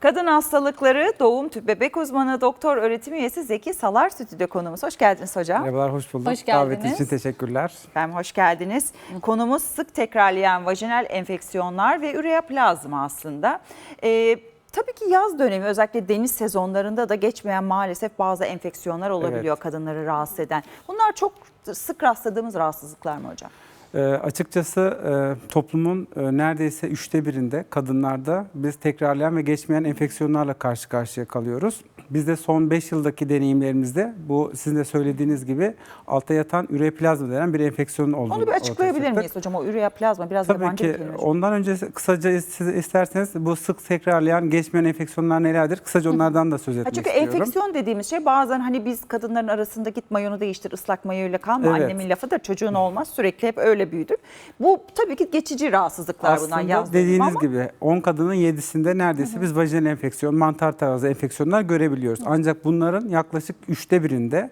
Kadın hastalıkları doğum tüp bebek uzmanı doktor öğretim üyesi Zeki Salar stüdyo konuğumuz. Hoş geldiniz hocam. Merhabalar, hoş bulduk. Hoş geldiniz. Davet için teşekkürler. Efendim hoş geldiniz. Konumuz sık tekrarlayan vajinal enfeksiyonlar ve üreaplazma aslında. Ee, tabii ki yaz dönemi özellikle deniz sezonlarında da geçmeyen maalesef bazı enfeksiyonlar olabiliyor Evet. kadınları rahatsız eden. Bunlar çok sık rastladığımız rahatsızlıklar mı hocam? Ee, açıkçası e, toplumun e, neredeyse üçte birinde kadınlarda biz tekrarlayan ve geçmeyen enfeksiyonlarla karşı karşıya kalıyoruz. Biz de son 5 yıldaki deneyimlerimizde bu sizin de söylediğiniz gibi altta yatan üreplazma denen bir enfeksiyon olduğunu Onu bir açıklayabilir miyiz hocam? O üreaplazma biraz Tabii yabancı ki bir kelime. ondan önce kısaca siz isterseniz bu sık tekrarlayan geçmeyen enfeksiyonlar nelerdir? Kısaca onlardan da söz Ha etmek çünkü istiyorum. enfeksiyon dediğimiz şey bazen hani biz kadınların arasında git mayonu değiştir ıslak mayoyla kalma Evet. annemin lafıdır çocuğun olmaz sürekli hep öyle büyüdür. Bu tabii ki geçici rahatsızlıklar Aslında yaz dönemi dediğiniz ama gibi 10 kadının 7'sinde neredeyse biz vajinal enfeksiyon, mantar tarzı enfeksiyonlar görebiliyoruz. Ancak bunların yaklaşık üçte birinde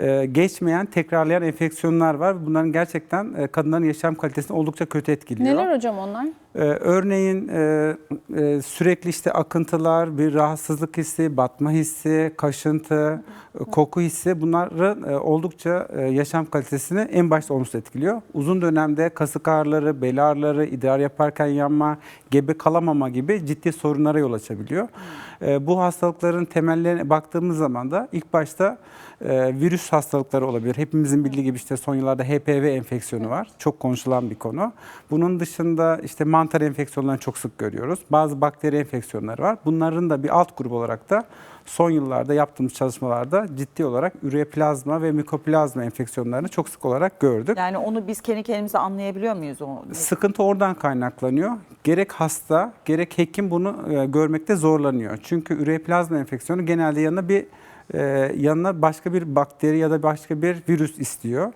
e, geçmeyen, tekrarlayan enfeksiyonlar var. Bunların gerçekten e, kadınların yaşam kalitesini oldukça kötü etkiliyor. Neler hocam onlar? Ee, örneğin e, e, sürekli işte akıntılar, bir rahatsızlık hissi, batma hissi, kaşıntı, e, koku hissi bunların e, oldukça e, yaşam kalitesini en başta olumsuz etkiliyor. Uzun dönemde kasık ağrıları, bel ağrıları, idrar yaparken yanma, gebe kalamama gibi ciddi sorunlara yol açabiliyor. E, bu hastalıkların temellerine baktığımız zaman da ilk başta e, virüs hastalıkları olabilir. Hepimizin bildiği gibi işte son yıllarda HPV enfeksiyonu var. Çok konuşulan bir konu. Bunun dışında işte mantar enfeksiyonlarını çok sık görüyoruz. Bazı bakteri enfeksiyonları var. Bunların da bir alt grup olarak da son yıllarda yaptığımız çalışmalarda ciddi olarak üreplazma ve mikoplazma enfeksiyonlarını çok sık olarak gördük. yani onu biz kendi kendimize anlayabiliyor muyuz o? Sıkıntı oradan kaynaklanıyor. Gerek hasta, gerek hekim bunu e, görmekte zorlanıyor. Çünkü üreplazma enfeksiyonu genelde yanına bir yanına başka bir bakteri ya da başka bir virüs istiyor.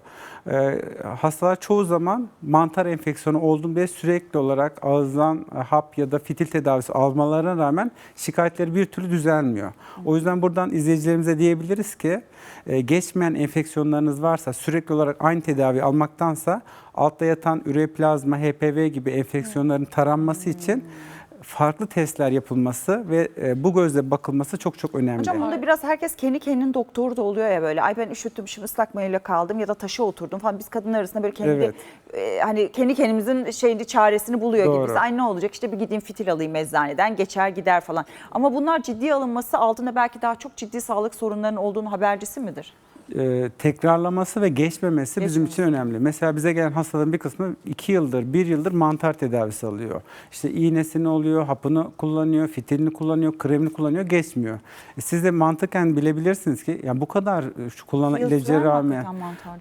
E, hastalar çoğu zaman mantar enfeksiyonu olduğum diye sürekli olarak ağızdan hap ya da fitil tedavisi almalarına rağmen şikayetleri bir türlü düzelmiyor. O yüzden buradan izleyicilerimize diyebiliriz ki e, geçmeyen enfeksiyonlarınız varsa sürekli olarak aynı tedavi almaktansa altta yatan üreplazma, HPV gibi enfeksiyonların taranması için farklı testler yapılması ve e, bu gözle bakılması çok çok önemli. Hocam bunda biraz herkes kendi kendinin doktoru da oluyor ya böyle. Ay ben üşüttüm şimdi ıslak mayoyla kaldım ya da taşa oturdum falan. Biz kadınlar arasında böyle kendi Evet. e, hani kendi kendimizin şeyini çaresini buluyor Doğru. gibiyiz. Ay ne olacak işte bir gideyim fitil alayım eczaneden geçer gider falan. Ama bunlar ciddiye alınması altında belki daha çok ciddi sağlık sorunlarının olduğunu habercisi midir? E, tekrarlaması ve geçmemesi bizim Geçmemesi. için önemli. Mesela bize gelen hastaların bir kısmı 2 yıldır, 1 yıldır mantar tedavisi alıyor. İşte iğnesini oluyor, hapını kullanıyor, fitilini kullanıyor, kremini kullanıyor, geçmiyor. E, siz de mantıken bilebilirsiniz ki ya bu kadar e, şu Yıl sürer mi rağmen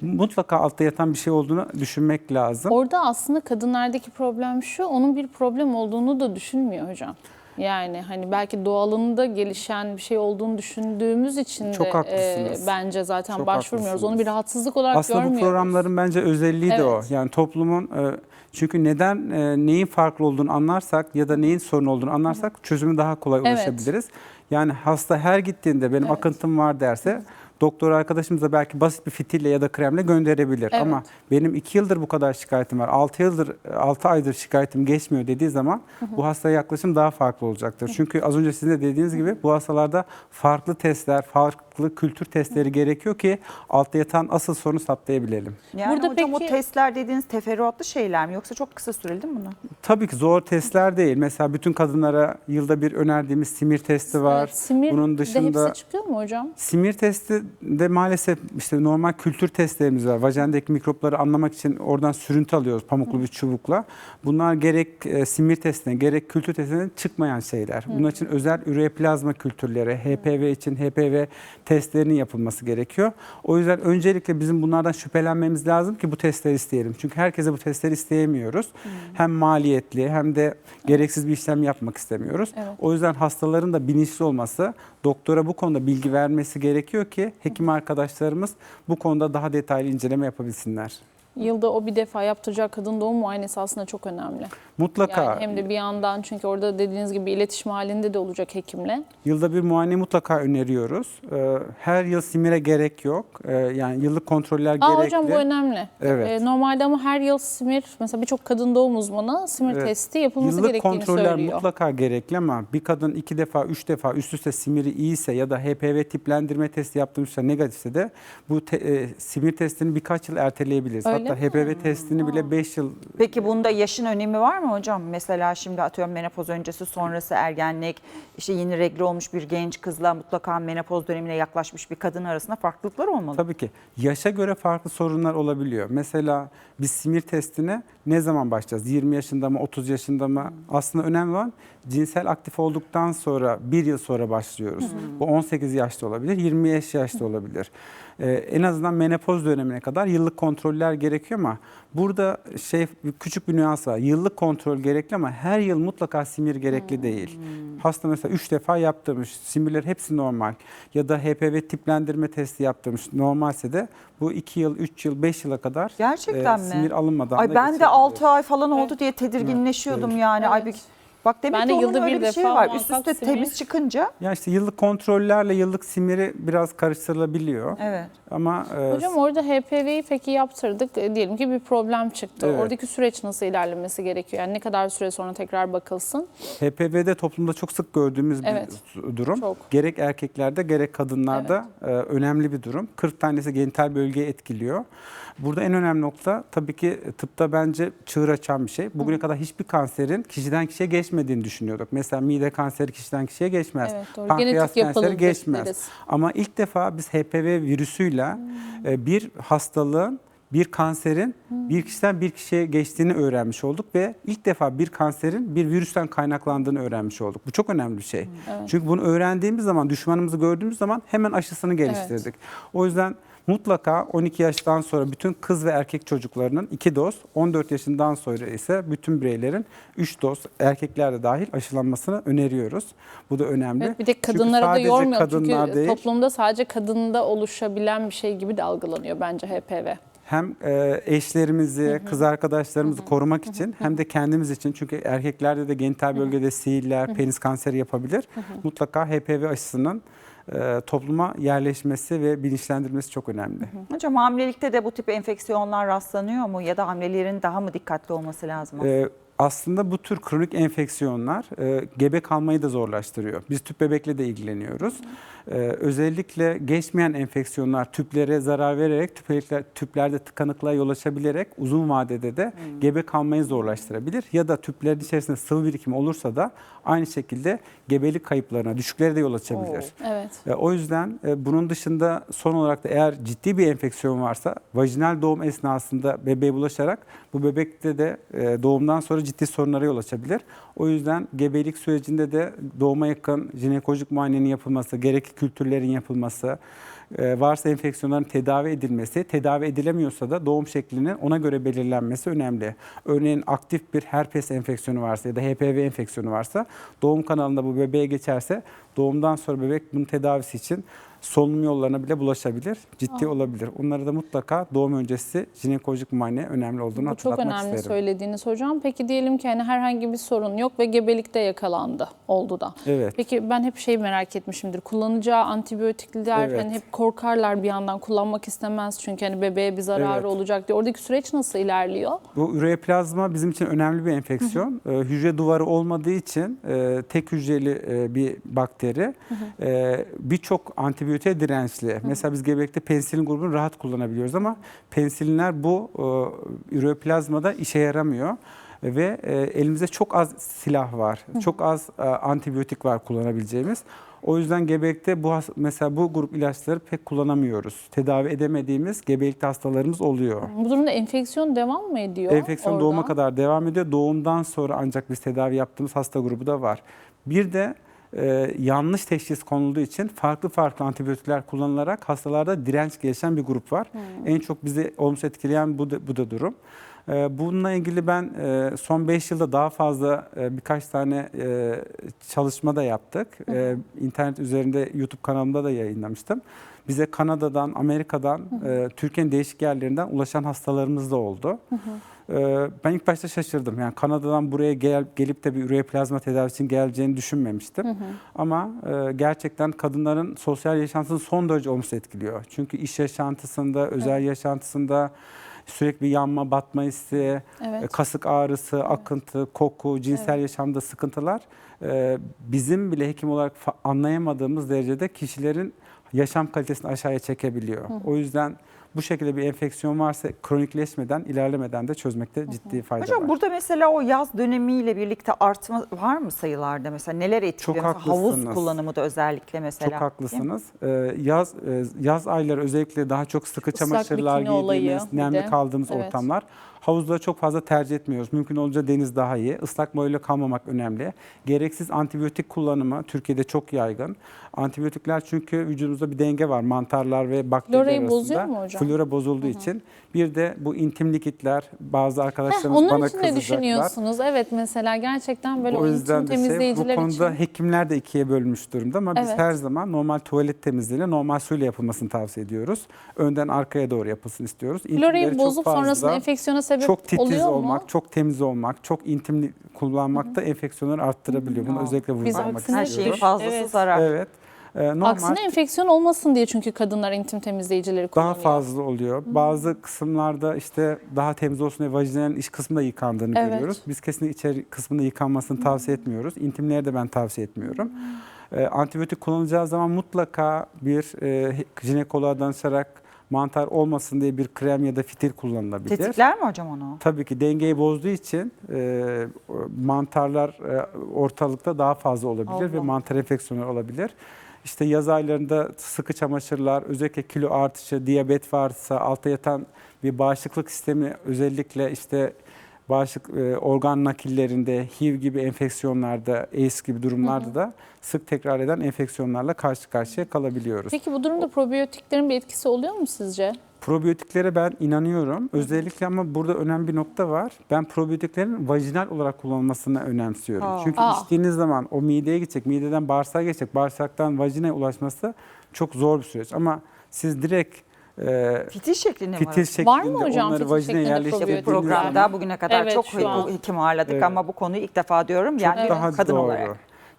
mutlaka altta yatan bir şey olduğunu düşünmek lazım. Orada aslında kadınlardaki problem şu, onun bir problem olduğunu da düşünmüyor hocam. Yani hani belki doğalında gelişen bir şey olduğunu düşündüğümüz için de Çok haklısınız. bence zaten Çok başvurmuyoruz. haklısınız. Onu bir rahatsızlık olarak Aslında bu görmüyoruz. programların bence özelliği de o. Evet. Yani toplumun e, çünkü neden e, neyin farklı olduğunu anlarsak ya da neyin sorun olduğunu anlarsak çözümü daha kolay Evet. ulaşabiliriz. Yani hasta her gittiğinde benim Evet. akıntım var derse doktor arkadaşımız da belki basit bir fitille ya da kremle gönderebilir. Evet. Ama benim 2 yıldır bu kadar şikayetim var, 6 yıldır 6 aydır şikayetim geçmiyor dediği zaman bu hastaya yaklaşım daha farklı olacaktır. Çünkü az önce sizin de dediğiniz gibi bu hastalarda farklı testler, farklı kültür testleri gerekiyor ki altta yatan asıl sorunu saptayabilelim. Yani Burada hocam o peki- testler dediğiniz teferruatlı şeyler mi yoksa çok kısa süreli değil mi bunlar? Tabii ki zor testler değil. Mesela bütün kadınlara yılda bir önerdiğimiz simir testi var. Evet, simir Bunun de dışında hepsi çıkıyor mu hocam? simir testi de maalesef işte normal kültür testlerimiz var. Vajendeki mikropları anlamak için oradan sürüntü alıyoruz pamuklu bir çubukla. Bunlar gerek e, simir testine gerek kültür testine çıkmayan şeyler. Bunun için özel üreplazma kültürleri, HPV için HPV testlerinin yapılması gerekiyor. O yüzden öncelikle bizim bunlardan şüphelenmemiz lazım ki bu testleri isteyelim. Çünkü herkese bu testleri isteyemiyoruz. Hem maliyetli hem de gereksiz bir işlem yapmak istemiyoruz. O yüzden hastaların da bilinçli olması, doktora bu konuda bilgi vermesi gerekiyor ki hekim arkadaşlarımız bu konuda daha detaylı inceleme yapabilsinler. Yılda o bir defa yaptıracak kadın doğum muayenesi aslında çok önemli. Mutlaka Yani hem de bir yandan çünkü orada dediğiniz gibi iletişim halinde de olacak hekimle. Yılda bir muayene mutlaka öneriyoruz. Ee, Her yıl simire gerek yok. Ee, Yani yıllık kontroller Aa gerekli. hocam bu önemli. Evet. Ee, normalde ama her yıl simir, mesela birçok kadın doğum uzmanı simir Evet. testi yapılması Yıllık gerektiğini kontroller söylüyor. mutlaka gerekli ama bir kadın iki defa, üç defa üst üste simiri iyiyse ya da HPV tiplendirme testi yaptırmışsa negatifse de bu te- e, simir testini birkaç yıl erteleyebiliriz. Öyle Hatta? HPV testini bile 5 yıl Peki bunda yaşın önemi var mı hocam? Mesela şimdi atıyorum menopoz öncesi sonrası ergenlik, işte yeni regle olmuş bir genç kızla mutlaka menopoz dönemine yaklaşmış bir kadın arasında farklılıklar olmalı. Tabii ki. Yaşa göre farklı sorunlar olabiliyor. Mesela biz simir testine ne zaman başlayacağız? 20 yaşında mı, 30 yaşında mı? Aslında önemli olan cinsel aktif olduktan sonra bir yıl sonra başlıyoruz. Bu 18 yaşta olabilir, 25 yaşta olabilir. Ee, en azından menopoz dönemine kadar yıllık kontroller gerekiyor ama burada şey küçük bir nüans var. Yıllık kontrol gerekli ama her yıl mutlaka simir gerekli değil. Hasta mesela 3 defa yaptırmış, simirler hepsi normal ya da HPV tiplendirme testi yaptırmış normalse de bu 2 yıl, 3 yıl, 5 yıla kadar Gerçekten e, mi? simir alınmadan Ay da ben de geçebiliyor. 6 ay falan oldu diye tedirginleşiyordum Evet. yani. Ay bir, bak demek Ben ki de yılda öyle bir bir şey defa var. Üst üste simir- temiz çıkınca. Ya işte yıllık kontrollerle yıllık simiri biraz karıştırılabiliyor. Evet. Ama e, Hocam orada HPV'yi peki yaptırdık. E, diyelim ki bir problem çıktı. Evet. Oradaki süreç nasıl ilerlemesi gerekiyor? Yani ne kadar süre sonra tekrar bakılsın? HPV'de toplumda çok sık gördüğümüz Evet. bir durum. Çok. Gerek erkeklerde gerek kadınlarda e, önemli bir durum. 40 tanesi genital bölgeyi etkiliyor. Burada en önemli nokta tabii ki tıpta bence çığır açan bir şey. Bugüne kadar hiçbir kanserin kişiden kişiye geçmediğini düşünüyorduk. Mesela mide kanseri kişiden kişiye geçmez. Evet, doğru. Pankreas Genetik kanseri geçmez. deriz. Ama ilk defa biz HPV virüsüyle e, bir hastalığın bir kanserin bir kişiden bir kişiye geçtiğini öğrenmiş olduk ve ilk defa bir kanserin bir virüsten kaynaklandığını öğrenmiş olduk. Bu çok önemli bir şey. Çünkü bunu öğrendiğimiz zaman, düşmanımızı gördüğümüz zaman hemen aşısını geliştirdik. O yüzden mutlaka 12 yaştan sonra bütün kız ve erkek çocuklarının 2 doz, 14 yaşından sonra ise bütün bireylerin 3 doz, erkekler de dahil aşılanmasını öneriyoruz. Bu da önemli. Evet, bir de kadınlara da yormuyor. kadınlar Çünkü değil, toplumda sadece kadında oluşabilen bir şey gibi de algılanıyor bence HPV. hem e, eşlerimizi, kız arkadaşlarımızı korumak için hem de kendimiz için çünkü erkeklerde de genital bölgede sihirler, penis kanseri yapabilir. Mutlaka HPV aşısının e, topluma yerleşmesi ve bilinçlendirilmesi çok önemli. Hocam hamilelikte de bu tip enfeksiyonlar rastlanıyor mu ya da hamilelerin daha mı dikkatli olması lazım? E, aslında bu tür kronik enfeksiyonlar e, gebe kalmayı da zorlaştırıyor. Biz tüp bebekle de ilgileniyoruz. E, özellikle geçmeyen enfeksiyonlar tüplere zarar vererek tüpler, tüplerde tıkanıklığa yol açabilerek uzun vadede de gebe kalmayı zorlaştırabilir. Ya da tüplerin içerisinde sıvı birikimi olursa da aynı şekilde gebelik kayıplarına, düşüklere de yol açabilir. Evet. E, O yüzden e, bunun dışında son olarak da eğer ciddi bir enfeksiyon varsa vajinal doğum esnasında bebeğe bulaşarak bu bebekte de e, doğumdan sonra ciddi sorunlara yol açabilir. O yüzden gebelik sürecinde de doğuma yakın jinekolojik muayenenin yapılması, gerekli kültürlerin yapılması, e, varsa enfeksiyonların tedavi edilmesi, tedavi edilemiyorsa da doğum şeklinin ona göre belirlenmesi önemli. Örneğin aktif bir herpes enfeksiyonu varsa ya da HPV enfeksiyonu varsa doğum kanalında bu bebeğe geçerse doğumdan sonra bebek bunun tedavisi için solunum yollarına bile bulaşabilir, ciddi olabilir. Onları da mutlaka doğum öncesi jinekolojik muayene önemli olduğunu Bu çok hatırlatmak önemli isterim. söylediğiniz hocam. Peki diyelim ki hani herhangi bir sorun yok ve gebelikte yakalandı, oldu da. Evet. Peki ben hep şey merak etmişimdir. Kullanacağı antibiyotikler Evet. hani hep korkarlar bir yandan kullanmak istemez çünkü hani bebeğe bir zararı Evet. olacak diye. Oradaki süreç nasıl ilerliyor? Bu üreoplazma bizim için önemli bir enfeksiyon. Ee, hücre duvarı olmadığı için e, tek hücreli e, bir bakteri. E, Birçok antibiyotiğe dirençli. Mesela biz gebelikte penisilin grubunu rahat kullanabiliyoruz ama penisinler bu e, üreoplazmada işe yaramıyor. Ve e, elimizde çok az silah var. Çok az e, antibiyotik var kullanabileceğimiz. O yüzden gebelikte bu mesela bu grup ilaçları pek kullanamıyoruz. Tedavi edemediğimiz gebelikte hastalarımız oluyor. Bu durumda enfeksiyon devam mı ediyor? Enfeksiyon orada? doğuma kadar devam ediyor. Doğumdan sonra ancak biz tedavi yaptığımız hasta grubu da var. Bir de e, yanlış teşhis konulduğu için farklı farklı antibiyotikler kullanılarak hastalarda direnç gelişen bir grup var. En çok bizi olumsuz etkileyen bu da, bu da durum. Ee, Bununla ilgili ben e, son 5 yılda daha fazla e, birkaç tane e, çalışma da yaptık. E, İnternet üzerinde YouTube kanalımda da yayınlamıştım. Bize Kanada'dan, Amerika'dan, e, Türkiye'nin değişik yerlerinden ulaşan hastalarımız da oldu. Ee, Ben ilk başta şaşırdım. Yani Kanada'dan buraya gel, gelip de bir üre plazma tedavisi için geleceğini düşünmemiştim. Ama e, gerçekten kadınların sosyal yaşantısını son derece olumsuz etkiliyor. Çünkü iş yaşantısında, özel yaşantısında sürekli yanma, batma hissi, Evet. e, kasık ağrısı, akıntı, koku, cinsel yaşamda sıkıntılar e, bizim bile hekim olarak anlayamadığımız derecede kişilerin yaşam kalitesini aşağıya çekebiliyor. O yüzden bu şekilde bir enfeksiyon varsa kronikleşmeden, ilerlemeden de çözmekte ciddi fayda Hocam var. burada mesela o yaz dönemiyle birlikte artma var mı sayılarda mesela neler etkiliyor? Çok Mesela havuz kullanımı da özellikle mesela. Çok haklısınız. Ee, yaz e, yaz ayları özellikle daha çok sıkı Islak çamaşırlar olayı giydiğimiz, nemli kaldığımız Evet. ortamlar. Havuzları çok fazla tercih etmiyoruz. Mümkün olunca deniz daha iyi. Islak boyayla kalmamak önemli. Gereksiz antibiyotik kullanımı Türkiye'de çok yaygın. Antibiyotikler çünkü vücudumuzda bir denge var. Mantarlar ve bakteriler Florayı arasında. bozuyor mu hocam? Flora bozulduğu için. Bir de bu intim likitler bazı Heh, arkadaşlarımız onun bana için ne düşünüyorsunuz? Evet mesela gerçekten böyle O yüzden intim şey, bu temizleyiciler konuda için. hekimler de ikiye bölmüş durumda ama biz Evet. her zaman normal tuvalet temizliğiyle normal suyla yapılmasını tavsiye ediyoruz. Önden arkaya doğru yapılsın istiyoruz. İntimleri Florayı bozup fazla, sonrasında enfeksiyona sebep çok titiz oluyor olmak, mu? çok temiz olmak, çok intim kullanmak da enfeksiyonları arttırabiliyor. Bunu Hı. özellikle vurgulamak aksine Her istiyorum. şeyin fazlası Evet. zarar. Evet. Ee, normal Aksine enfeksiyon olmasın diye çünkü kadınlar intim temizleyicileri daha kullanıyor. fazla oluyor. Bazı kısımlarda işte daha temiz olsun diye vajinalin iç kısmında yıkandığını Evet. görüyoruz. Biz kesinlikle içeri kısmında yıkanmasını tavsiye etmiyoruz. İntimleri de ben tavsiye etmiyorum. Ee, antibiyotik kullanacağı zaman mutlaka bir e, jinekoloğa danışarak mantar olmasın diye bir krem ya da fitil kullanılabilir. Tetikler mi hocam onu? Tabii ki dengeyi bozduğu için e, mantarlar e, ortalıkta daha fazla olabilir ve Allah. mantar enfeksiyonu olabilir. İşte yaz aylarında sıkı çamaşırlar, özellikle kilo artışı, diyabet varsa, altta yatan bir bağışıklık sistemi özellikle işte bağışık e, organ nakillerinde, HIV gibi enfeksiyonlarda, AIDS gibi durumlarda da sık tekrar eden enfeksiyonlarla karşı karşıya kalabiliyoruz. Peki bu durumda probiyotiklerin bir etkisi oluyor mu sizce? Probiyotiklere ben inanıyorum. Özellikle ama burada önemli bir nokta var. Ben probiyotiklerin vajinal olarak kullanılmasını önemsiyorum. Aa. Çünkü Aa. içtiğiniz zaman o mideye gidecek, mideden bağırsağa geçecek, bağırsaktan vajinaya ulaşması çok zor bir süreç. Ama siz direkt e, Fitil şeklinde fitil mi? şeklinde Var mı hocam onları fitil şeklinde yerleştirdiğiniz Programda bugüne kadar Evet, çok an. hekim ağırladık Evet. ama bu konuyu ilk defa diyorum. Yani Evet. daha kadın doğru. olarak.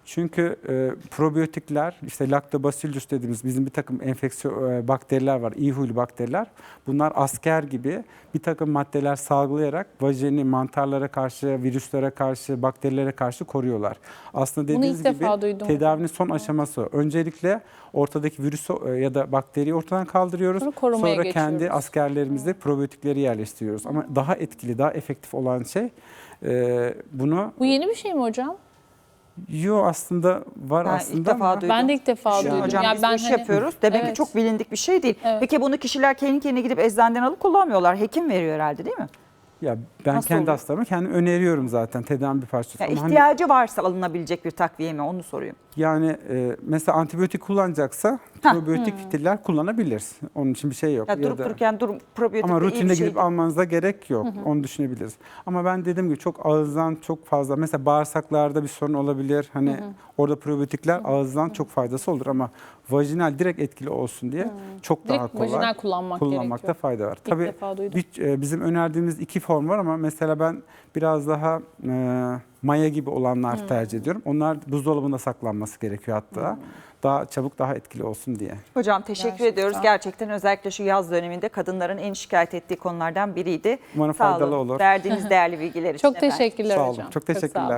Çünkü e, probiyotikler, işte lactobacillus dediğimiz bizim bir takım enfeksiyon e, bakteriler var, iyi huylu bakteriler. Bunlar asker gibi bir takım maddeler salgılayarak vajini mantarlara karşı, virüslere karşı, bakterilere karşı koruyorlar. Aslında dediğiniz ilk gibi duydum. tedavinin son aşaması. Öncelikle ortadaki virüsü e, ya da bakteriyi ortadan kaldırıyoruz. Sonra korumaya Sonra kendi geçiyoruz. askerlerimizde probiyotikleri yerleştiriyoruz. Ama daha etkili, daha efektif olan şey e, bunu Bu yeni bir şey mi hocam? Yo aslında var Ben ilk aslında defa duydum. Ben de ilk defa duydum. Hocam Ya biz ben bu işi hani- yapıyoruz. Demek ki Evet. çok bilindik bir şey değil. Evet. Peki bunu kişiler kendi kendine gidip eczaneden alıp kullanmıyorlar. Hekim veriyor herhalde değil mi? ya ben Nasıl kendi oluyor? hastalarıma kendim öneriyorum zaten tedavi bir parçası. Yani Ama hani ihtiyacı varsa alınabilecek bir takviye mi onu sorayım. yani e, mesela antibiyotik kullanacaksa Hah. probiyotik fitiller kullanabilir. Onun için bir şey yok. Ya, Ya durup da- dururken durum probiyotik ama rutinde şey gidip değil. almanıza gerek yok. Onu düşünebiliriz. Ama ben dediğim gibi çok ağızdan çok fazla mesela bağırsaklarda bir sorun olabilir. Hani orada probiyotikler ağızdan çok faydası olur ama vajinal direkt etkili olsun diye çok daha Direkt kolay vajinal kullanmak kullanmakta gerekiyor. fayda var. İlk Tabii defa duydum. bir, e, bizim önerdiğimiz iki form var ama mesela ben biraz daha e, maya gibi olanlar tercih ediyorum. Onlar buzdolabında saklanması gerekiyor hatta. Daha çabuk daha etkili olsun diye. Hocam teşekkür Gerçekten. ediyoruz. Gerçekten özellikle şu yaz döneminde kadınların en şikayet ettiği konulardan biriydi. Umarım Sağ faydalı olun. olur. Verdiğiniz değerli bilgiler için Çok efendim. teşekkürler Sağ olun. hocam. Çok sağ olun. teşekkürler.